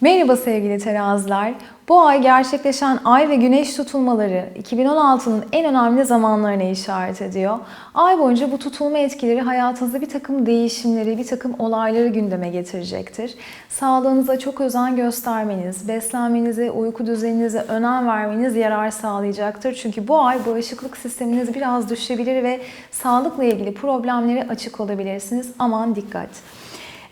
Merhaba sevgili teraziler. Bu ay gerçekleşen ay ve güneş tutulmaları 2016'nın en önemli zamanlarına işaret ediyor. Ay boyunca bu tutulma etkileri hayatınızda bir takım değişimleri, bir takım olayları gündeme getirecektir. Sağlığınıza çok özen göstermeniz, beslenmenize, uyku düzeninize önem vermeniz yarar sağlayacaktır. Çünkü bu ay bağışıklık sisteminiz biraz düşebilir ve sağlıkla ilgili problemlere açık olabilirsiniz. Aman dikkat!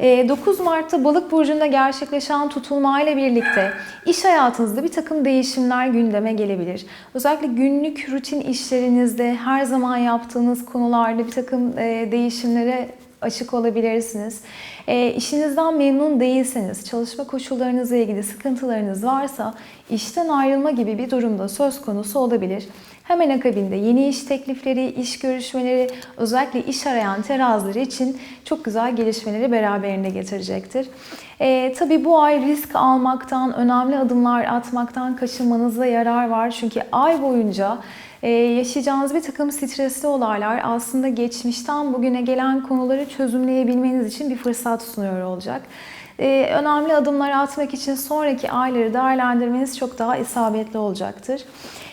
9 Mart'ta Balık burcunda gerçekleşen tutulma ile birlikte iş hayatınızda bir takım değişimler gündeme gelebilir. Özellikle günlük rutin işlerinizde her zaman yaptığınız konularda bir takım değişimlere açık olabilirsiniz. E, işinizden memnun değilseniz, çalışma koşullarınızla ilgili sıkıntılarınız varsa işten ayrılma gibi bir durumda söz konusu olabilir. Hemen akabinde yeni iş teklifleri, iş görüşmeleri, özellikle iş arayan terazileri için çok güzel gelişmeleri beraberinde getirecektir. E, tabii bu ay risk almaktan, önemli adımlar atmaktan kaçınmanıza yarar var. Çünkü ay boyunca ee, yaşayacağınız bir takım stresli olaylar aslında geçmişten bugüne gelen konuları çözümleyebilmeniz için bir fırsat sunuyor olacak. Ee, önemli adımlar atmak için sonraki ayları değerlendirmeniz çok daha isabetli olacaktır.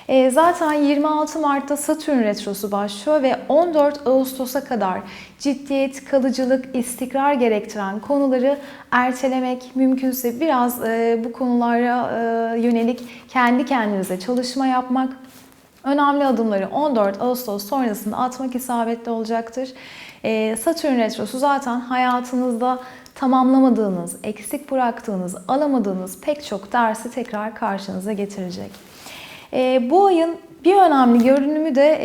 Ee, zaten 26 Mart'ta Satürn Retrosu başlıyor ve 14 Ağustos'a kadar ciddiyet, kalıcılık, istikrar gerektiren konuları ertelemek, mümkünse biraz e, bu konulara e, yönelik kendi kendinize çalışma yapmak, önemli adımları 14 Ağustos sonrasında atmak isabetli olacaktır. Ee, Satürn Retrosu zaten hayatınızda tamamlamadığınız, eksik bıraktığınız, alamadığınız pek çok dersi tekrar karşınıza getirecek. Ee, bu ayın bir önemli görünümü de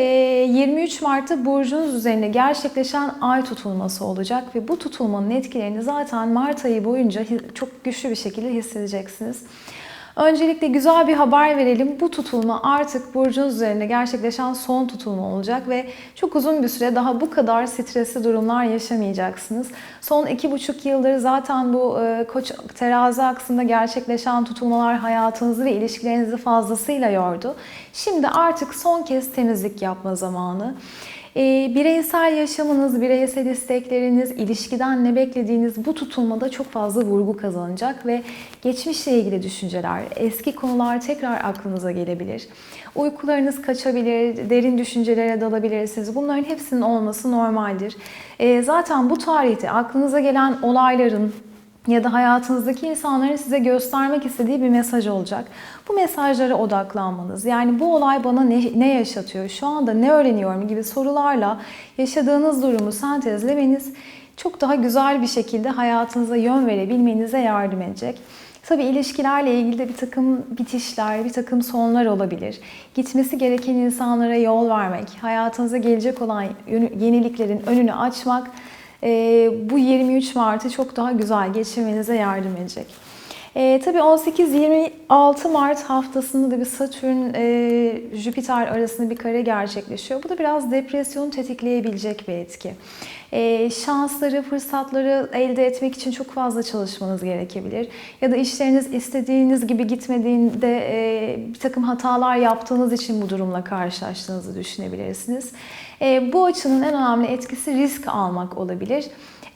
23 e, Mart'ta burcunuz üzerinde gerçekleşen ay tutulması olacak ve bu tutulmanın etkilerini zaten Mart ayı boyunca çok güçlü bir şekilde hissedeceksiniz. Öncelikle güzel bir haber verelim. Bu tutulma artık burcunuz üzerinde gerçekleşen son tutulma olacak ve çok uzun bir süre daha bu kadar stresli durumlar yaşamayacaksınız. Son iki buçuk yıldır zaten bu e, koç terazi aksında gerçekleşen tutulmalar hayatınızı ve ilişkilerinizi fazlasıyla yordu. Şimdi artık son kez temizlik yapma zamanı. E, bireysel yaşamınız, bireysel istekleriniz, ilişkiden ne beklediğiniz bu tutulmada çok fazla vurgu kazanacak ve geçmişle ilgili düşünceler, eski konular tekrar aklınıza gelebilir. Uykularınız kaçabilir, derin düşüncelere dalabilirsiniz. Bunların hepsinin olması normaldir. E, zaten bu tarihte aklınıza gelen olayların, ya da hayatınızdaki insanların size göstermek istediği bir mesaj olacak. Bu mesajlara odaklanmanız, yani bu olay bana ne, ne yaşatıyor, şu anda ne öğreniyorum gibi sorularla yaşadığınız durumu sentezlemeniz çok daha güzel bir şekilde hayatınıza yön verebilmenize yardım edecek. Tabi ilişkilerle ilgili de bir takım bitişler, bir takım sonlar olabilir. Gitmesi gereken insanlara yol vermek, hayatınıza gelecek olan yeniliklerin önünü açmak bu 23 Mart'ı çok daha güzel geçirmenize yardım edecek. E, tabii 18-26 Mart haftasında da bir Satürn e, Jüpiter arasında bir kare gerçekleşiyor. Bu da biraz depresyonu tetikleyebilecek bir etki. E, şansları, fırsatları elde etmek için çok fazla çalışmanız gerekebilir. Ya da işleriniz istediğiniz gibi gitmediğinde e, bir takım hatalar yaptığınız için bu durumla karşılaştığınızı düşünebilirsiniz. E, bu açının en önemli etkisi risk almak olabilir.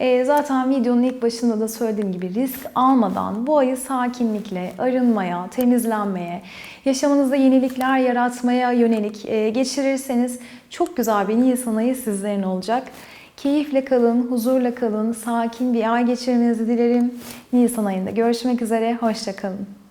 E, zaten videonun ilk başında da söylediğim gibi risk almadan bu ayı sakinlikle, arınmaya, temizlenmeye, yaşamınızda yenilikler yaratmaya yönelik e, geçirirseniz çok güzel bir Nisan ayı sizlerin olacak. Keyifle kalın, huzurla kalın, sakin bir ay geçirmenizi dilerim. Nisan ayında görüşmek üzere, hoşçakalın.